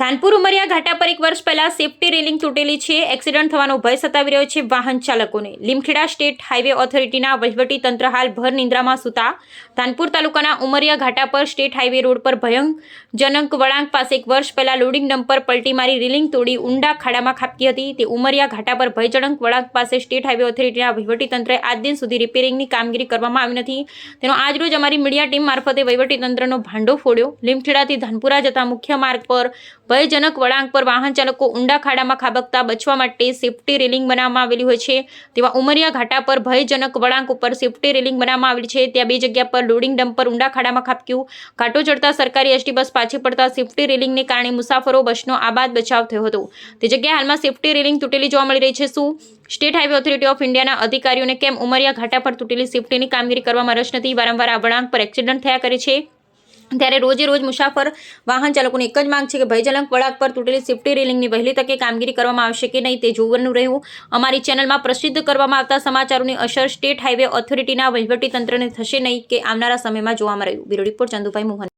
કાનપુર ઉમરિયા ઘાટા પર એક વર્ષ પહેલા સેફટી રેલિંગ તૂટેલી છે. એક્સિડન્ટ થવાનો ભય સતાવી રહ્યો છે વાહન ચાલકોને. લીમખેડા સ્ટેટ હાઈવે ઓથોરિટીના વહીવટી તંત્ર હાલ ભર નિંદ્રામાં સૂતા. ધાનપુર તાલુકાના ઉમરિયા ઘાટા પર સ્ટેટ હાઈવે રોડ પર ભયંકજનક વળાંક પાસે એક વર્ષ પહેલા લોડિંગ ડમ્પર પલટી મારી રેલિંગ તોડી ઊંડા ખાડામાં ખાબકી હતી. તે ઉમરિયા ઘાટા પર ભયજનક વળાંક પાસે સ્ટેટ હાઈવે ઓથોરિટીના વહીવટી તંત્રએ આજ દિન સુધી રિપેરિંગની કામગીરી કરવામાં આવી નથી. તેનો આજરોજ અમારી મીડિયા ટીમ મારફતે વહીવટી તંત્રનો ભાંડો ફોડ્યો. લીમખેડાથી ધાનપુરા જતા મુખ્ય માર્ગ પર ભયજનક વળાંક પર વાહન ચાલકો ઊંડા ખાડામાં ખાબકતા બચવા માટે સેફટી રેલિંગ બનાવવામાં આવેલી હોય છે. તેવા ઉમરિયા ઘાટા પર ભયજનક વળાંક ઉપર સેફટી રેલિંગ બનાવવામાં આવેલી છે. ત્યાં બે જગ્યા પર લોડિંગ ડમ્પર ઊંડા ખાડામાં ખાબક્યું. ઘાટો ચડતા સરકારી એસટી બસ પાછી પડતા સેફટી રેલિંગને કારણે મુસાફરો બસનો આબાદ બચાવ થયો હતો. તે જગ્યાએ હાલમાં સેફટી રેલિંગ તૂટેલી જોવા મળી રહી છે. શું? સ્ટેટ હાઈવે ઓથોરિટી ઓફ ઇન્ડિયાના અધિકારીઓને કેમ ઉમરિયા ઘાટા પર તૂટેલી સેફટીની કામગીરી કરવામાં રસ નથી? વારંવાર આ વળાંક પર એક્સિડન્ટ થયા કરે છે. ત્યારે રોજે રોજ મુસાફર વાહન ચાલકોની એક જ માંગ છે કે ભયજનક વળાંક પર તૂટેલી સેફ્ટી રેલિંગની વહેલી તકે કામગીરી કરવામાં આવશે કે નહીં તે જોવાનું રહ્યું. અમારી ચેનલમાં પ્રસિદ્ધ કરવામાં આવતા સમાચારોની અસર સ્ટેટ હાઈવે ઓથોરિટીના વહીવટી તંત્રને થશે નહીં કે આવનારા સમયમાં જોવામાં રહ્યું. Bureau report Chandubhai Mohan.